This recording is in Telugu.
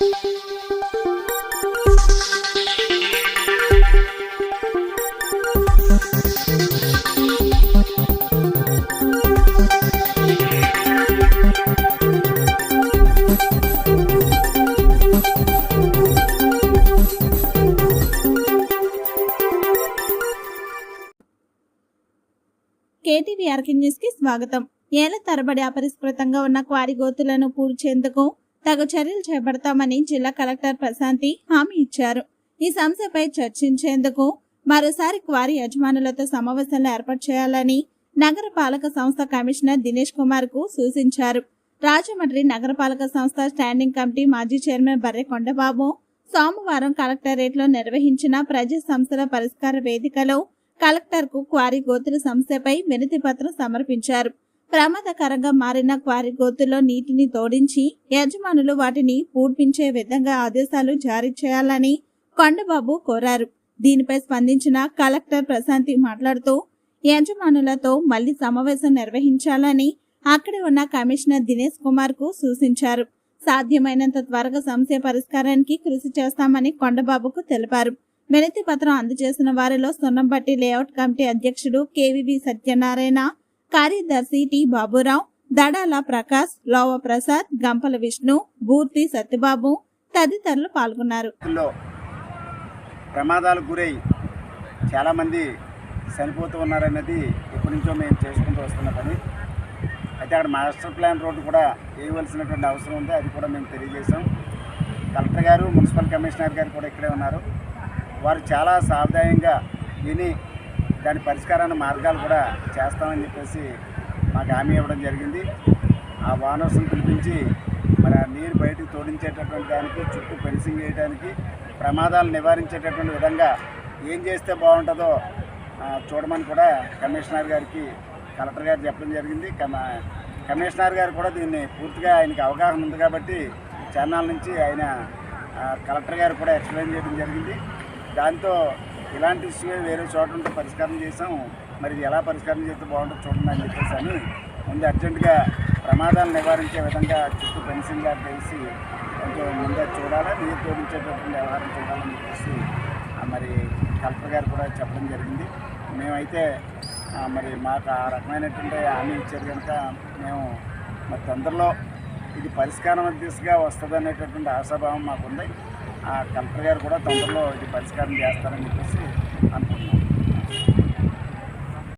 కేటీవీ ఆర్కే న్యూస్కి స్వాగతం. ఏళ్ళ తరబడి అపరిష్కృతంగా ఉన్న క్వారీ గోతులను పూడ్చేందుకు తగు చర్యలు చేపడతామని జిల్లా కలెక్టర్ ప్రశాంతి హామీ ఇచ్చారు. ఈ సంస్థపై చర్చించేందుకు మరోసారి క్వారీ యజమానులతో సమావేశాలు ఏర్పాటు చేయాలని నగరపాలక సంస్థ కమిషనర్ దినేష్ కుమార్కు సూచించారు. రాజమండ్రి నగరపాలక సంస్థ స్టాండింగ్ కమిటీ మాజీ చైర్మన్ బర్రె కొండబాబు సోమవారం కలెక్టరేట్లో నిర్వహించిన ప్రజా సంస్థల పరిష్కార వేదికలో కలెక్టర్కు క్వారీ గోతుల సంస్థపై వినతి పత్రం సమర్పించారు. ప్రమాదకరంగా మారిన క్వారీ గోతుల్లో నీటిని తోడించి యజమానులు వాటిని పూడ్పించే విధంగా ఆదేశాలు జారీ చేయాలని కొండబాబు కోరారు. దీనిపై స్పందించిన కలెక్టర్ ప్రశాంతి మాట్లాడుతూ యజమానులతో మళ్ళీ సమావేశం నిర్వహించాలని అక్కడ ఉన్న కమిషనర్ దినేష్ కుమార్కు సూచించారు. సాధ్యమైనంత త్వరగా సమస్య పరిష్కారానికి కృషి చేస్తామని కొండబాబుకు తెలిపారు. వినతి పత్రం అందజేసిన వారిలో సొన్నంపట్టి లేఅవుట్ కమిటీ అధ్యక్షుడు కేవీవి సత్యనారాయణ కార్యదర్శి టి బాబురావు దడాల ప్రకాష్ లోవ ప్రసాద్ గంపల విష్ణు బూర్తి సత్యబాబు తదితరులు పాల్గొన్నారు. ప్రమాదాలకు గురై చాలామంది చనిపోతూ ఉన్నారన్నది ఎప్పటి నుంచో మేము చేసుకుంటూ వస్తున్న పని. అయితే అక్కడ మాస్టర్ ప్లాన్ రోడ్డు కూడా వేయవలసినటువంటి అవసరం ఉంది అది కూడా మేము తెలియజేశాం. కలెక్టర్ గారు మున్సిపల్ కమిషనర్ గారు కూడా ఇక్కడే ఉన్నారు. వారు చాలా సావధానంగా విని దాని పరిష్కారాన్ని మార్గాలు కూడా చేస్తామని చెప్పేసి మాకు హామీ ఇవ్వడం జరిగింది. ఆ వానర్స్ని పిలిపించి మరి ఆ నీరు బయటకు తోడించేటటువంటి దానికి చుట్టూ ఫెన్సింగ్ వేయడానికి ప్రమాదాలు నివారించేటటువంటి విధంగా ఏం చేస్తే బాగుంటుందో చూడమని కూడా కమిషనర్ గారికి కలెక్టర్ గారు చెప్పడం జరిగింది. కమ- కమిషనర్ గారు కూడా దీన్ని పూర్తిగా ఆయనకి అవగాహన ఉంది కాబట్టి ఛానల్ నుంచి ఆయన కలెక్టర్ గారు కూడా ఎక్స్ప్లెయిన్ చేయడం జరిగింది. దాంతో ఇలాంటి ఇష్యూ వేరే చోట ఉంటే పరిష్కారం చేసాం మరి ఇది ఎలా పరిష్కారం చేస్తే బాగుంటుంది చూడండి అని చెప్పేసి అని ముందు అర్జెంటుగా ప్రమాదాలు నివారించే విధంగా చుట్టూ ఫెన్సింగ్ గారు వేసి కొంచెం ముందే చూడాలి. నీరు తోడించేటటువంటి వ్యవహారం చూడాలని చెప్పేసి మరి కలెక్టర్ గారు కూడా చెప్పడం జరిగింది. మేమైతే మరి మాకు ఆ రకమైనటువంటి హామీ ఇచ్చారు కనుక మేము మరి తొందరలో ఇది పరిష్కారం దిశగా వస్తుంది అనేటటువంటి ఆశాభావం మాకుంది. కలెక్టర్ గారు కూడా తొందరలో ఇది పరిష్కారం చేస్తారని చెప్పేసి అనుకుంటున్నాను